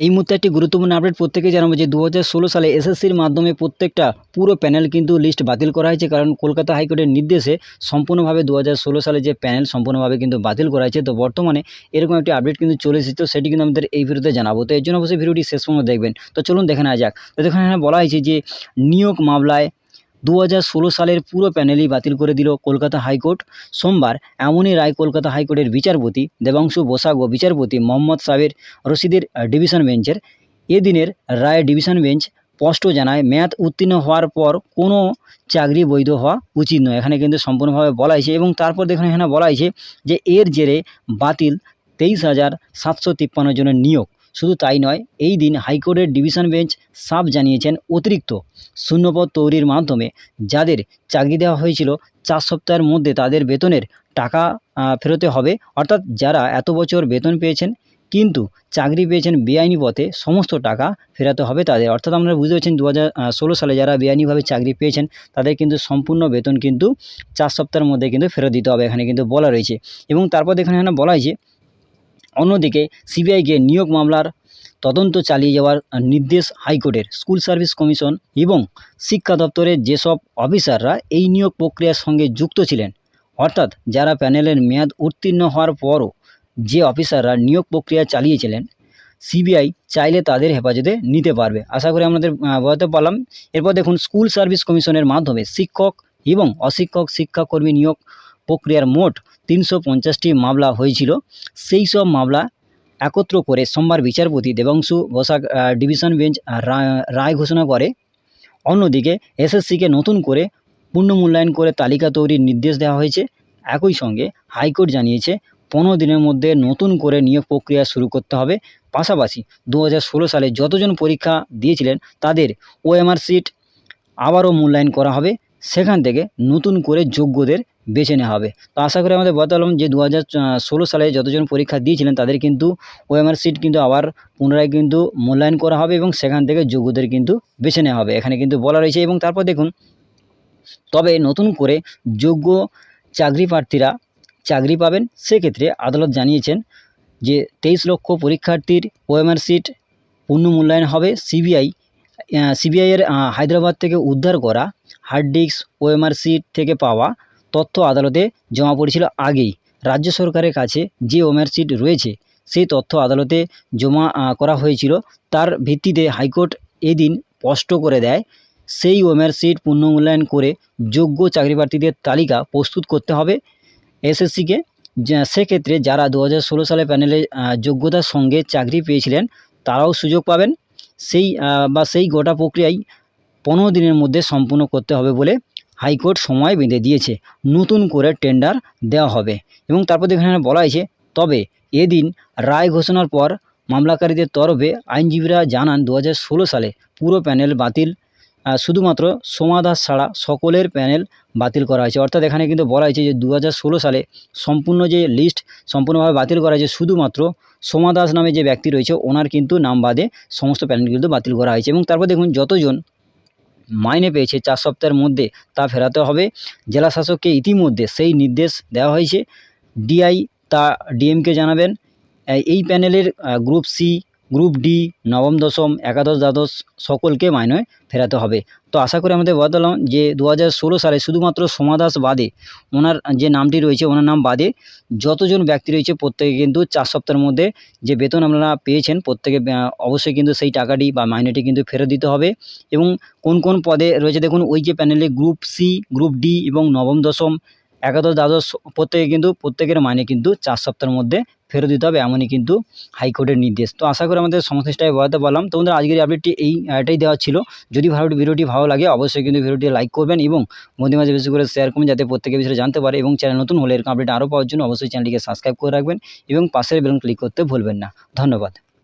এই মুহূর্তে একটি গুরুত্বপূর্ণ আপডেট প্রত্যেকেই জানাব যে দু হাজার ষোলো সালে এসএসসির মাধ্যমে প্রত্যেকটা পুরো প্যানেল কিন্তু লিস্ট বাতিল করা হয়েছে। কারণ কলকাতা হাইকোর্টের নির্দেশে সম্পূর্ণভাবে দু হাজার ষোলো সালে যে প্যানেল সম্পূর্ণভাবে কিন্তু বাতিল করা হয়েছে। তো বর্তমানে এরকম একটি আপডেট কিন্তু চলে এসেছে। তো সেটি কিন্তু আমাদের এই ভিডিওতে জানাব। তো এর জন্য অবশ্যই ভিডিওটি শেষ পর্যন্ত দেখবেন। তো চলুন দেখে নেওয়া যাক। তো এখানে বলা হয়েছে যে নিয়োগ মামলায় দু হাজার ষোলো সালের পুরো প্যানেলই বাতিল করে দিল কলকাতা হাইকোর্ট। সোমবার এমনই রায় কলকাতা হাইকোর্টের বিচারপতি দেবাংশু বসাক ও বিচারপতি মোহাম্মদ সাবের রশিদের ডিভিশন বেঞ্চের। এদিনের রায় ডিভিশন বেঞ্চ স্পষ্ট জানায়, মেয়াদ উত্তীর্ণ হওয়ার পর কোনো চাকরি বৈধ হওয়া উচিত নয়। এখানে কিন্তু সম্পূর্ণভাবে বলা হয়েছে এবং তারপর দেখুন এখানে বলা হয়েছে যে এর জেরে বাতিল তেইশ হাজার সাতশো তিপ্পান্ন জনের নিয়োগ। শুধু তাই নয়, এই দিন হাইকোর্টের ডিভিশন বেঞ্চ সাফ জানিয়েছেন অতিরিক্ত শূন্যপদ তৈরির মাধ্যমে। যাদের চাকরি দেওয়া হয়েছিল, চার সপ্তাহের মধ্যে তাদের বেতনের টাকা ফেরতে হবে। অর্থাৎ যারা এত বছর বেতন পেয়েছেন, কিন্তু চাকরি পেয়েছেন বেআইনি পথে, সমস্ত টাকা ফেরাতে হবে তাদের। অর্থাৎ আপনারা বুঝতে পারছেন দু হাজার ষোলো সালে যারা বেআইনিভাবে চাকরি পেয়েছেন, তাদের কিন্তু সম্পূর্ণ বেতন কিন্তু চার সপ্তাহের মধ্যে কিন্তু ফেরত দিতে হবে, এখানে কিন্তু বলা রয়েছে। এবং তারপর এখানে বলা হয়েছে অন্যদিকে সিবিআইকে নিয়োগ মামলার তদন্ত চালিয়ে যাওয়ার নির্দেশ হাইকোর্টের স্কুল সার্ভিস কমিশন এবং শিক্ষা দপ্তরের যেসব অফিসাররা এই নিয়োগ প্রক্রিয়ার সঙ্গে যুক্ত ছিলেন, অর্থাৎ যারা প্যানেলের মেয়াদ উত্তীর্ণ হওয়ার পরও যে অফিসাররা নিয়োগ প্রক্রিয়া চালিয়েছিলেন, সিবিআই চাইলে তাদের হেফাজতে নিতে পারবে। আশা করি আমাদের বোঝাতে পারলাম। এরপর দেখুন, স্কুল সার্ভিস কমিশনের মাধ্যমে শিক্ষক এবং অশিক্ষক, শিক্ষাকর্মী নিয়োগ প্রক্রিয়ার মোট তিনশো পঞ্চাশটি মামলা হয়েছিল। সেই সব মামলা একত্র করে সোমবার বিচারপতি দেবাংশু বসাক ডিভিশন বেঞ্চ রায় ঘোষণা করে। অন্যদিকে এসএসসিকে নতুন করে পুনর্মূল্যায়ন করে তালিকা তৈরির নির্দেশ দেওয়া হয়েছে। একই সঙ্গে হাইকোর্ট জানিয়েছে, পনেরো দিনের মধ্যে নতুন করে নিয়োগ প্রক্রিয়া শুরু করতে হবে। পাশাপাশি দু হাজার ষোলো সালে যতজন পরীক্ষা দিয়েছিলেন তাদের ওএমআর সিট আবারও মূল্যায়ন করা হবে। সেখান থেকে নতুন করে যোগ্যদের বেছে নেওয়া হবে। তো আশা করি আমাদের বলতাম যে দু হাজার ষোলো সালে যতজন পরীক্ষা দিয়েছিলেন, তাদের কিন্তু ওএমআর সিট কিন্তু আবার পুনরায় কিন্তু মূল্যায়ন করা হবে এবং সেখান থেকে যোগ্যদের কিন্তু বেছে নেওয়া হবে। এখানে কিন্তু বলা রয়েছে এবং তারপর দেখুন, তবে নতুন করে যোগ্য চাকরি প্রার্থীরা চাকরি পাবেন, সেক্ষেত্রে আদালত জানিয়েছেন যে তেইশ লক্ষ পরীক্ষার্থীর ওএমআর সিট পুনর্মূল্যায়ন হবে সিবিআই সিবিআইয়ের হায়দ্রাবাদ থেকে উদ্ধার করা হার্ড ডিস্ক ওএমআর সিট থেকে পাওয়া তথ্য আদালতে জমা পড়েছিল আগেই। রাজ্য সরকারের কাছে যে ওএমআর সিট রয়েছে, সেই তথ্য আদালতে জমা করা হয়েছিল। তার ভিত্তিতে হাইকোর্ট এদিন স্পষ্ট করে দেয়, সেই ওএমআর সিট পুনর্মূল্যায়ন করে যোগ্য চাকরি প্রার্থীদের তালিকা প্রস্তুত করতে হবে এসএসসিকে সেক্ষেত্রে যারা দু হাজার ষোলো সালে প্যানেলে যোগ্যতার সঙ্গে চাকরি পেয়েছিলেন, তারাও সুযোগ পাবেন। সেই বা সেই গোটা প্রক্রিয়াই পনেরো দিনের মধ্যে সম্পূর্ণ করতে হবে বলে হাইকোর্ট সময় বেঁধে দিয়েছে। নতুন করে টেন্ডার দেওয়া হবে। এবং তারপর এখানে বলা হয়েছে, তবে এদিন রায় ঘোষণার পর মামলাকারীদের তরফে আইনজীবীরা জানান, দু হাজার ষোলো সালে পুরো প্যানেল বাতিল শুধুমাত্র সোমা দাস ছাড়া সকলের প্যানেল বাতিল করা হয়েছে। অর্থাৎ এখানে কিন্তু বলা হয়েছে যে দু হাজার ষোলো সালে সম্পূর্ণ যে লিস্ট সম্পূর্ণভাবে বাতিল করা হয়েছে, শুধুমাত্র সোমা দাস নামে যে ব্যক্তি রয়েছে, ওনার কিন্তু নাম বাদে সমস্ত প্যানেল কিন্তু বাতিল করা হয়েছে। এবং তারপর দেখুন যতজন মাইনে পেয়েছে চার সপ্তাহের মধ্যে, তা ফেরাতে হবে। জেলা শাসককে ইতিমধ্যে সেই নির্দেশ দেওয়া হয়েছে। ডিআই তা ডিএমকে জানাবেন। এই- এই প্যানেলের গ্রুপ সি গ্রুপ ডি, নবম, দশম, একাদশ, দ্বাদশ সকলকে মাইনে ফেরাতে হবে। তো আশা করি আমাদের বদলাম যে দু হাজার ষোলো সালে শুধুমাত্র সমাদাস বাদে ওনার যে নামটি রয়েছে, ওনার নাম বাদে যতজন ব্যক্তি রয়েছে, প্রত্যেকে কিন্তু চার সপ্তাহের মধ্যে যে বেতন আপনারা পেয়েছেন, প্রত্যেকে অবশ্যই কিন্তু সেই টাকাটি বা মাইনেটি কিন্তু ফেরত দিতে হবে। এবং কোন কোন পদে রয়েছে, দেখুন, ওই যে প্যানেলে গ্রুপ সি গ্রুপ ডি এবং নবম, দশম একাদশ দ্বাদশ প্রত্যেকে কিন্তু, প্রত্যেকের মাইনে কিন্তু চার সপ্তাহের মধ্যে ফেরত দিতে হবে, এমনই কিন্তু হাইকোর্টের নির্দেশ। তো আশা করি আমাদের সমস্যাটাই বোঝাতে পারলাম তোমাদের আজকের আপডেটটি এই এটাই দেওয়া ছিল। যদি ভালো ভিডিওটি ভালো লাগে, অবশ্যই কিন্তু ভিডিওটি লাইক করবেন এবং মধ্যে মাঝে বেশি করে শেয়ার করবেন, যাতে প্রত্যেকে বিষয়ে জানতে পারে এবং চ্যানেল নতুন হলে এরকম আপডেট আরও পাওয়ার জন্য অবশ্যই চ্যানেলটিকে সাবস্ক্রাইব করে রাখবেন এবং পাশের বেলুন ক্লিক করতে ভুলবেন না। ধন্যবাদ।